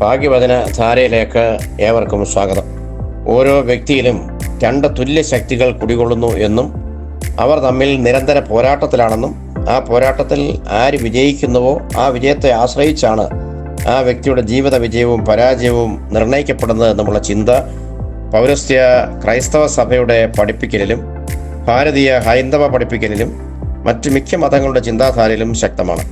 ഭാഗ്യവചന ധാരയിലേക്ക് ഏവർക്കും സ്വാഗതം. ഓരോ വ്യക്തിയിലും രണ്ട് തുല്യ ശക്തികൾ കുടികൊള്ളുന്നു എന്നും അവർ തമ്മിൽ നിരന്തര പോരാട്ടത്തിലാണെന്നും ആ പോരാട്ടത്തിൽ ആര് വിജയിക്കുന്നുവോ ആ വിജയത്തെ ആശ്രയിച്ചാണ് ആ വ്യക്തിയുടെ ജീവിത വിജയവും പരാജയവും നിർണയിക്കപ്പെടുന്നത് എന്നുള്ള ചിന്ത പൗരസ്ത്യ ക്രൈസ്തവ സഭയുടെ പഠിപ്പിക്കലിലും ഭാരതീയ ഹൈന്ദവ പഠിപ്പിക്കലിലും മറ്റ് മിക്ക മതങ്ങളുടെ ചിന്താധാരയിലും ശക്തമാണ്.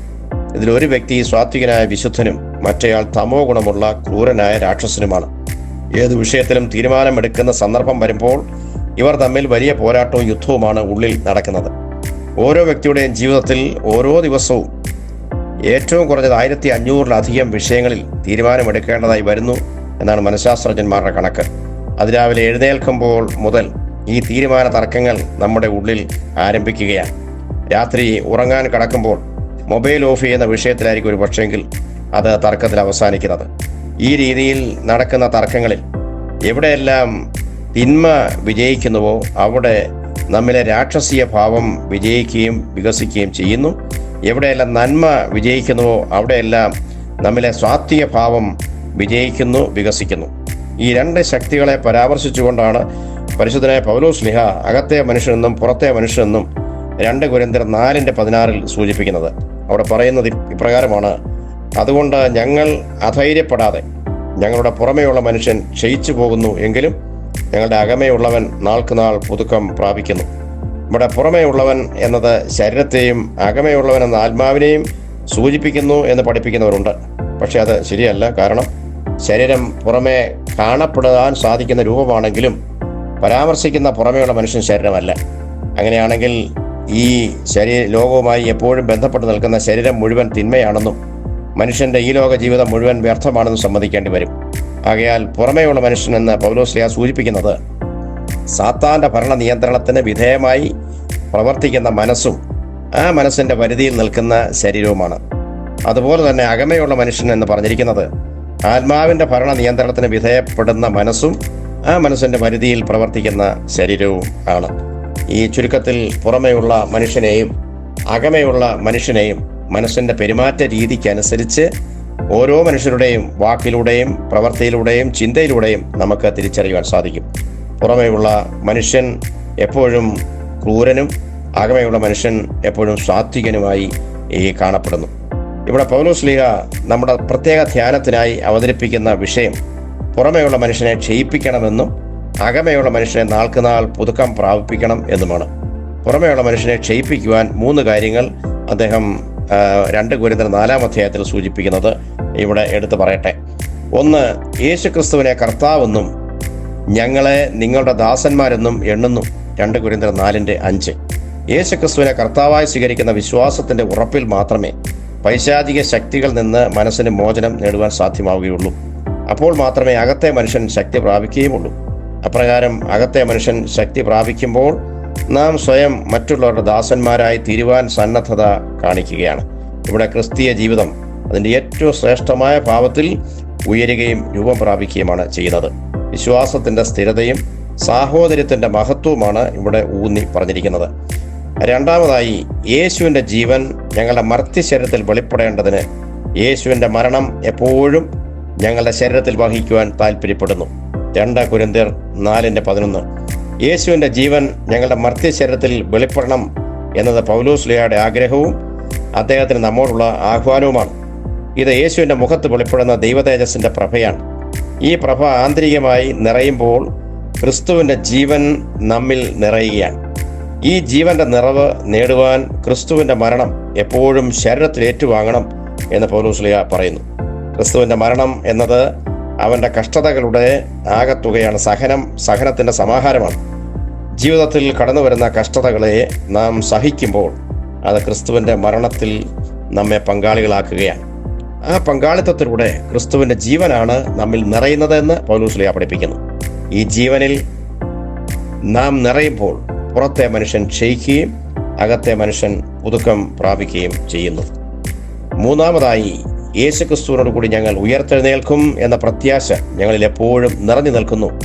ഇതിലൊരു വ്യക്തി സ്വാത്വികനായ വിശുദ്ധനും മറ്റേയാൾ തമോ ഗുണമുള്ള ക്രൂരനായ രാക്ഷസനുമാണ്. ഏത് വിഷയത്തിലും തീരുമാനമെടുക്കുന്ന സന്ദർഭം വരുമ്പോൾ ഇവർ തമ്മിൽ വലിയ പോരാട്ടവും യുദ്ധവുമാണ് ഉള്ളിൽ നടക്കുന്നത്. ഓരോ വ്യക്തിയുടെയും ജീവിതത്തിൽ ഓരോ ദിവസവും ഏറ്റവും കുറഞ്ഞത് ആയിരത്തി അഞ്ഞൂറിലധികം വിഷയങ്ങളിൽ തീരുമാനമെടുക്കേണ്ടതായി വരുന്നു എന്നാണ് മനഃശാസ്ത്രജ്ഞന്മാരുടെ കണക്ക്. അതിരാവിലെ എഴുന്നേൽക്കുമ്പോൾ മുതൽ ഈ തീരുമാന തർക്കങ്ങൾ നമ്മുടെ ഉള്ളിൽ ആരംഭിക്കുകയാണ്. രാത്രി ഉറങ്ങാൻ കടക്കുമ്പോൾ മൊബൈൽ ഓഫ് ചെയ്യുന്ന വിഷയത്തിലായിരിക്കും ഒരു പക്ഷേങ്കിൽ അത് തർക്കത്തിൽ അവസാനിക്കുന്നത്. ഈ രീതിയിൽ നടക്കുന്ന തർക്കങ്ങളിൽ എവിടെയെല്ലാം തിന്മ വിജയിക്കുന്നുവോ അവിടെ നമ്മിലെ രാക്ഷസീയ ഭാവം വിജയിക്കുകയും വികസിക്കുകയും ചെയ്യുന്നു. എവിടെയെല്ലാം നന്മ വിജയിക്കുന്നുവോ അവിടെയെല്ലാം നമ്മിലെ സ്വാത്വീയ ഭാവം വിജയിക്കുന്നു വികസിക്കുന്നു. ഈ രണ്ട് ശക്തികളെ പരാമർശിച്ചുകൊണ്ടാണ് പരിശുദ്ധനായ പൗലോസ് ലിഹ അകത്തെ മനുഷ്യനെന്നും പുറത്തെ മനുഷ്യനെന്നും രണ്ട് കുരന്തർ നാലിന്റെ പതിനാറിൽ സൂചിപ്പിക്കുന്നത്. അവിടെ പറയുന്നത് ഇപ്രകാരമാണ്. അതുകൊണ്ട് ഞങ്ങൾ അധൈര്യപ്പെടാതെ ഞങ്ങളുടെ പുറമേയുള്ള മനുഷ്യൻ ക്ഷയിച്ചു പോകുന്നു എങ്കിലും ഞങ്ങളുടെ അകമേയുള്ളവൻ നാൾക്കുനാൾ പുതുക്കം പ്രാപിക്കുന്നു. ഇവിടെ പുറമേയുള്ളവൻ എന്നത് ശരീരത്തെയും അകമേയുള്ളവൻ എന്ന ആത്മാവിനെയും സൂചിപ്പിക്കുന്നു എന്ന് പഠിപ്പിക്കുന്നവരുണ്ട്. പക്ഷേ അത് ശരിയല്ല. കാരണം ശരീരം പുറമേ കാണപ്പെടാൻ സാധിക്കുന്ന രൂപമാണെങ്കിലും പരാമർശിക്കുന്ന പുറമേയുള്ള മനുഷ്യൻ ശരീരമല്ല. അങ്ങനെയാണെങ്കിൽ ഈ ശരീര ലോകവുമായി എപ്പോഴും ബന്ധപ്പെട്ട് നിൽക്കുന്ന ശരീരം മുഴുവൻ തിന്മയാണെന്നും മനുഷ്യന്റെ ഈ ലോക ജീവിതം മുഴുവൻ വ്യർത്ഥമാണെന്ന് സമ്മതിക്കേണ്ടി വരും. ആകയാൽ പുറമേയുള്ള മനുഷ്യനെന്ന് പൗലോസ്ലിയ സൂചിപ്പിക്കുന്നത് സാത്താന്റെ ഭരണ നിയന്ത്രണത്തിന് വിധേയമായി പ്രവർത്തിക്കുന്ന മനസ്സും ആ മനസ്സിന്റെ പരിധിയിൽ നിൽക്കുന്ന ശരീരവുമാണ്. അതുപോലെ തന്നെ അകമയുള്ള മനുഷ്യൻ എന്ന് പറഞ്ഞിരിക്കുന്നത് ആത്മാവിന്റെ ഭരണ നിയന്ത്രണത്തിന് വിധേയപ്പെടുന്ന മനസ്സും ആ മനസ്സിന്റെ പരിധിയിൽ പ്രവർത്തിക്കുന്ന ശരീരവും ആണ്. ഈ ചുരുക്കത്തിൽ പുറമെയുള്ള മനുഷ്യനെയും അകമയുള്ള മനുഷ്യനെയും മനസ്സിന്റെ പെരുമാറ്റ രീതിക്കനുസരിച്ച് ഓരോ മനുഷ്യരുടെയും വാക്കിലൂടെയും പ്രവൃത്തിയിലൂടെയും ചിന്തയിലൂടെയും നമുക്ക് തിരിച്ചറിയുവാൻ സാധിക്കും. പുറമെയുള്ള മനുഷ്യൻ എപ്പോഴും ക്രൂരനും അകമയുള്ള മനുഷ്യൻ എപ്പോഴും സാത്വികനുമായി ഈ കാണപ്പെടുന്നു. ഇവിടെ പൗലോസ് ലീഗ നമ്മുടെ പ്രത്യേക ധ്യാനത്തിനായി അവതരിപ്പിക്കുന്ന വിഷയം പുറമെയുള്ള മനുഷ്യനെ ക്ഷയിപ്പിക്കണമെന്നും അകമയുള്ള മനുഷ്യനെ നാൾക്കുനാൾ പുതുക്കം പ്രാപിപ്പിക്കണം എന്നുമാണ്. പുറമെയുള്ള മനുഷ്യനെ ക്ഷയിപ്പിക്കുവാൻ മൂന്ന് കാര്യങ്ങൾ അദ്ദേഹം രണ്ട് ഗുരുതര നാലാം അധ്യായത്തിൽ സൂചിപ്പിക്കുന്നത് ഇവിടെ എടുത്തു പറയട്ടെ. ഒന്ന് യേശു ക്രിസ്തുവിനെ കർത്താവെന്നും ഞങ്ങളെ നിങ്ങളുടെ ദാസന്മാരെന്നും എണ്ണുന്നു. രണ്ട് ഗുരുതര നാലിന്റെ അഞ്ച്. യേശു ക്രിസ്തുവിനെ കർത്താവായി സ്വീകരിക്കുന്ന വിശ്വാസത്തിന്റെ ഉറപ്പിൽ മാത്രമേ പൈശാചിക ശക്തികളിൽ നിന്ന് മനസ്സിന് മോചനം നേടുവാൻ സാധ്യമാവുകയുള്ളൂ. അപ്പോൾ മാത്രമേ അകത്തെ മനുഷ്യൻ ശക്തി പ്രാപിക്കുകയുമുള്ളൂ. അപ്രകാരം അകത്തെ മനുഷ്യൻ ശക്തി പ്രാപിക്കുമ്പോൾ നാം സ്വയം മറ്റുള്ളവരുടെ ദാസന്മാരായി തീരുവാൻ സന്നദ്ധത കാണിക്കുകയാണ്. ഇവിടെ ക്രിസ്തീയ ജീവിതം അതിന്റെ ഏറ്റവും ശ്രേഷ്ഠമായ ഭാവത്തിൽ ഉയരുകയും രൂപം പ്രാപിക്കുകയുമാണ് ചെയ്യുന്നത്. വിശ്വാസത്തിന്റെ സ്ഥിരതയും സാഹോദര്യത്തിന്റെ മഹത്വവുമാണ് ഇവിടെ ഊന്നി പറഞ്ഞിരിക്കുന്നത്. രണ്ടാമതായി യേശുവിന്റെ ജീവൻ ഞങ്ങളുടെ മർത്തി ശരീരത്തിൽ വെളിപ്പെടേണ്ടതിന് യേശുവിന്റെ മരണം എപ്പോഴും ഞങ്ങളുടെ ശരീരത്തിൽ വഹിക്കുവാൻ താല്പര്യപ്പെടുന്നു രണ്ട് കുരിന്തിയർ നാലിന്റെ പതിനൊന്ന്. യേശുവിന്റെ ജീവൻ ഞങ്ങളുടെ മർത്യ ശരീരത്തിൽ വെളിപ്പെടണം എന്നത് പൗലോസ്ലിയയുടെ ആഗ്രഹവും അദ്ദേഹത്തിന് നമ്മോടുള്ള ആഹ്വാനവുമാണ്. ഇത് യേശുവിന്റെ മുഖത്ത് വെളിപ്പെടുന്ന ദൈവതേജസിന്റെ പ്രഭയാണ്. ഈ പ്രഭ ആന്തരികമായി നിറയുമ്പോൾ ക്രിസ്തുവിന്റെ ജീവൻ നമ്മിൽ നിറയുകയാണ്. ഈ ജീവന്റെ നിറവ് നേടുവാൻ ക്രിസ്തുവിന്റെ മരണം എപ്പോഴും ശരീരത്തിൽ ഏറ്റുവാങ്ങണം എന്ന് പൗലോസ്ലിയ പറയുന്നു. ക്രിസ്തുവിന്റെ മരണം എന്നത് അവന്റെ കഷ്ടതകളുടെ ആകത്തുകയാണ് സഹനം സഹനത്തിന്റെ സമാഹാരമാണ്. ജീവിതത്തിൽ കടന്നു വരുന്ന കഷ്ടതകളെ നാം സഹിക്കുമ്പോൾ അത് ക്രിസ്തുവിന്റെ മരണത്തിൽ നമ്മെ പങ്കാളികളാക്കുകയാണ്. ആ പങ്കാളിത്തത്തിലൂടെ ക്രിസ്തുവിന്റെ ജീവനാണ് നമ്മിൽ നിറയുന്നത് നിറയുന്നതെന്ന് പൗലൂസ്ലിയ പഠിപ്പിക്കുന്നു. ഈ ജീവനിൽ നാം നിറയുമ്പോൾ പുറത്തെ മനുഷ്യൻ ക്ഷയിക്കുകയും അകത്തെ മനുഷ്യൻ പുതുക്കം പ്രാപിക്കുകയും ചെയ്യുന്നു. മൂന്നാമതായി യേശുക്രിസ്തുവിനോട് കൂടി ഞങ്ങൾ ഉയർത്തെഴുന്നേൽക്കും എന്ന പ്രത്യാശ ഞങ്ങളിൽ എപ്പോഴും നിറഞ്ഞു നിൽക്കുന്നു.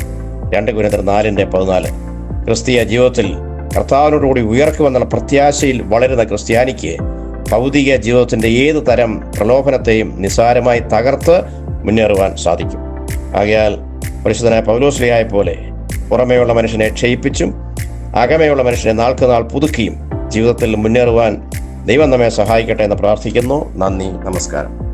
രണ്ട് കുരുന്നർ നാലിന്റെ പതിനാല്. ക്രിസ്തീയ ജീവിതത്തിൽ കർത്താവിനോടുകൂടി ഉയർക്കുമെന്നുള്ള പ്രത്യാശയിൽ വളരുന്ന ക്രിസ്ത്യാനിക്ക് ഭൗതിക ജീവിതത്തിന്റെ ഏത് തരം പ്രലോഭനത്തെയും നിസ്സാരമായി തകർത്ത് മുന്നേറുവാൻ സാധിക്കും. ആകയാൽ പരിശുദ്ധനായ പൗലോസ്ലിയായ പോലെ പുറമേയുള്ള മനുഷ്യനെ ക്ഷയിപ്പിച്ചും അകമയുള്ള മനുഷ്യനെ നാൾക്ക് നാൾ പുതുക്കിയും ജീവിതത്തിൽ മുന്നേറുവാൻ ദൈവം നമ്മെ സഹായിക്കട്ടെ എന്ന് പ്രാർത്ഥിക്കുന്നു. നന്ദി നമസ്കാരം.